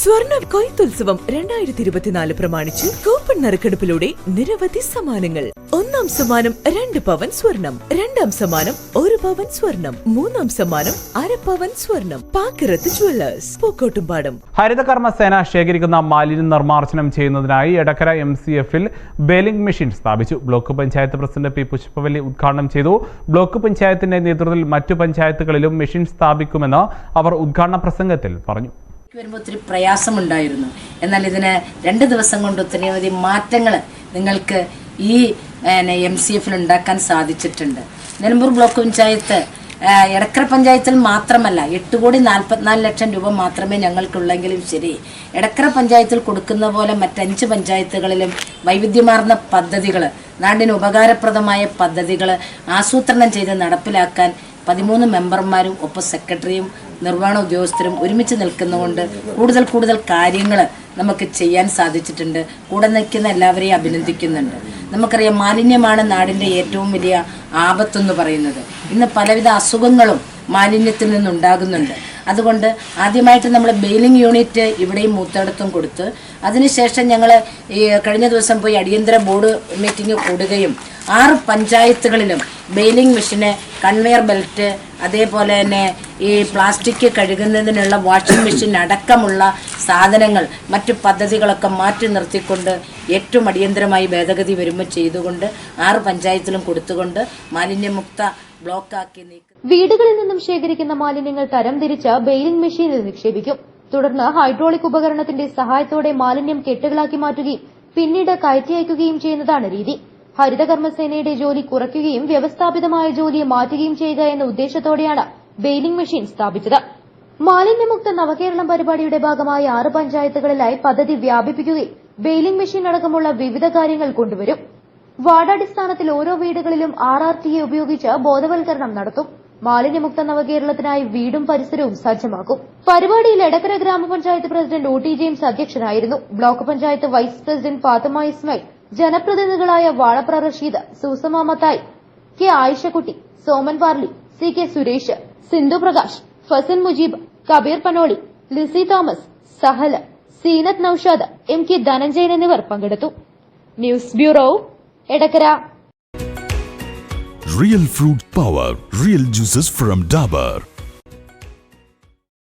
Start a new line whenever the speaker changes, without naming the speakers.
സ്വർണ കൊയ്ത്തുത്സവം രണ്ടായിരത്തി ഇരുപത്തിനാല് പ്രമാണിച്ച് കൂപ്പൺ നറുക്കെടുപ്പിലൂടെ നിരവധി സമ്മാനങ്ങൾ. ഒന്നാം സമ്മാനം രണ്ട് പവൻ സ്വർണം രണ്ടാം സമ്മാനം ഒരു പവൻ സ്വർണം മൂന്നാം സമ്മാനം അര പവൻ സ്വർണം. പാക്കിറത്ത് ജുവല്ലേഴ്സ് പൂക്കോട്ടുംപാടം.
ഹരിതകർമ്മ സേന ശേഖരിക്കുന്ന മാലിന്യം നിർമ്മാർജനം ചെയ്യുന്നതിനായി എടക്കര എം സി എഫിൽ ബേലിംഗ് മെഷീൻ സ്ഥാപിച്ചു. Block panchayat president P Pushpavalli ഉദ്ഘാടനം ചെയ്തു. ബ്ലോക്ക് പഞ്ചായത്തിന്റെ നേതൃത്വത്തിൽ മറ്റു പഞ്ചായത്തുകളിലും മെഷീൻ സ്ഥാപിക്കുമെന്ന് അവർ ഉദ്ഘാടന പ്രസംഗത്തിൽ പറഞ്ഞു.
വരുമ്പോൾ ഒത്തിരി പ്രയാസമുണ്ടായിരുന്നു. എന്നാൽ ഇതിന് രണ്ട് ദിവസം കൊണ്ട് ഒത്തിരി മാറ്റങ്ങൾ നിങ്ങൾക്ക് ഈ എം സി എഫിൽ ഉണ്ടാക്കാൻ സാധിച്ചിട്ടുണ്ട്. നിലമ്പൂർ ബ്ലോക്ക് പഞ്ചായത്ത് എടക്കര പഞ്ചായത്തിൽ മാത്രമല്ല എട്ട് കോടി നാൽപ്പത്തിനാല് ലക്ഷം രൂപ മാത്രമേ ഞങ്ങൾക്കുള്ളെങ്കിലും ശരി എടക്കര പഞ്ചായത്തിൽ കൊടുക്കുന്ന പോലെ മറ്റഞ്ച് പഞ്ചായത്തുകളിലും വൈവിധ്യമാർന്ന പദ്ധതികൾ നാടിന് ഉപകാരപ്രദമായ പദ്ധതികൾ ആസൂത്രണം ചെയ്ത് നടപ്പിലാക്കാൻ പതിമൂന്ന് മെമ്പർമാരും ഒപ്പം സെക്രട്ടറിയും നിർവഹണ ഉദ്യോഗസ്ഥരും ഒരുമിച്ച് നിൽക്കുന്നതുകൊണ്ട് കൂടുതൽ കൂടുതൽ കാര്യങ്ങൾ നമുക്ക് ചെയ്യാൻ സാധിച്ചിട്ടുണ്ട്. കൂടെ നിൽക്കുന്ന എല്ലാവരെയും അഭിനന്ദിക്കുന്നുണ്ട്. നമുക്കറിയാം മാലിന്യമാണ് നാടിന്റെ ഏറ്റവും വലിയ ആപത്തെന്ന് പറയുന്നത്. ഇന്ന് പലവിധ അസുഖങ്ങളും മാലിന്യത്തിൽ നിന്നുണ്ടാകുന്നുണ്ട്. അതുകൊണ്ട് ആദ്യമായിട്ട് നമ്മൾ ബെയിലിംഗ് യൂണിറ്റ് ഇവിടെയും മൂത്തടത്തും കൊടുത്ത് അതിനുശേഷം ഞങ്ങൾ ഈ കഴിഞ്ഞ ദിവസം പോയി അടിയന്തര ബോർഡ് മീറ്റിംഗ് കൂടുകയും ആറ് പഞ്ചായത്തുകളിലും ബെയിലിംഗ് മെഷീന് കൺവെയർ ബെൽറ്റ് അതേപോലെ തന്നെ ഈ പ്ലാസ്റ്റിക് കഴുകുന്നതിനുള്ള വാഷിംഗ് മെഷീൻ അടക്കമുള്ള സാധനങ്ങൾ മറ്റു പദ്ധതികളൊക്കെ മാറ്റി നിർത്തിക്കൊണ്ട് ഏറ്റവും അടിയന്തരമായി ഭേദഗതി വരുമ്പോൾ ചെയ്തുകൊണ്ട് ആറ് പഞ്ചായത്തിലും കൊടുത്തുകൊണ്ട് മാലിന്യമുക്ത ബ്ലോക്കാക്കി നീക്കും
വീടുകളിൽ നിന്നും ശേഖരിക്കുന്ന മാലിന്യങ്ങൾ തരംതിരിച്ച് ബെയിലിംഗ് മെഷീനിൽ നിക്ഷേപിക്കും. തുടർന്ന് ഹൈഡ്രോളിക് ഉപകരണത്തിന്റെ സഹായത്തോടെ മാലിന്യം കെട്ടുകളാക്കി മാറ്റുകയും പിന്നീട് കയറ്റി അയക്കുകയും ചെയ്യുന്നതാണ് രീതി. ഹരിതകർമ്മസേനയുടെ ജോലി കുറയ്ക്കുകയും വ്യവസ്ഥാപിതമായ ജോലിയെ മാറ്റുകയും ചെയ്യുക എന്ന ഉദ്ദേശത്തോടെയാണ് ബെയിലിംഗ് മെഷീൻ സ്ഥാപിച്ചത്. മാലിന്യമുക്ത നവകേരളം പരിപാടിയുടെ ഭാഗമായി ആറ് പഞ്ചായത്തുകളിലായി പദ്ധതി വ്യാപിപ്പിക്കുകയും ബെയിലിംഗ് മെഷീൻ അടക്കമുള്ള വിവിധ കാര്യങ്ങൾ കൊണ്ടുവരും. വാർഡടിസ്ഥാനത്തിൽ ഓരോ വീടുകളിലും ആർ ആർ ടി ഉപയോഗിച്ച് ബോധവൽക്കരണം നടത്തും. മാലിന്യമുക്ത നവകേരളത്തിനായി വീടും പരിസരവും സജ്ജമാക്കും. പരിപാടിയിൽ Edakkara grama panchayat president O T James അധ്യക്ഷനായിരുന്നു. Block panchayat vice president Fathima Ismail ജനപ്രതിനിധികളായ Vazhapra Rasheed Susamma Mathai K Ayishakutty Soman Parli C K Suresh Sindhu Prakash Fasan Mujeeb Kabeer Panoli Lissy Thomas Sahala Seenath Noushad M K Dhananjayan എന്നിവർ പങ്കെടുത്തു news bureau Edakkara
real fruit power real juices from Dabur.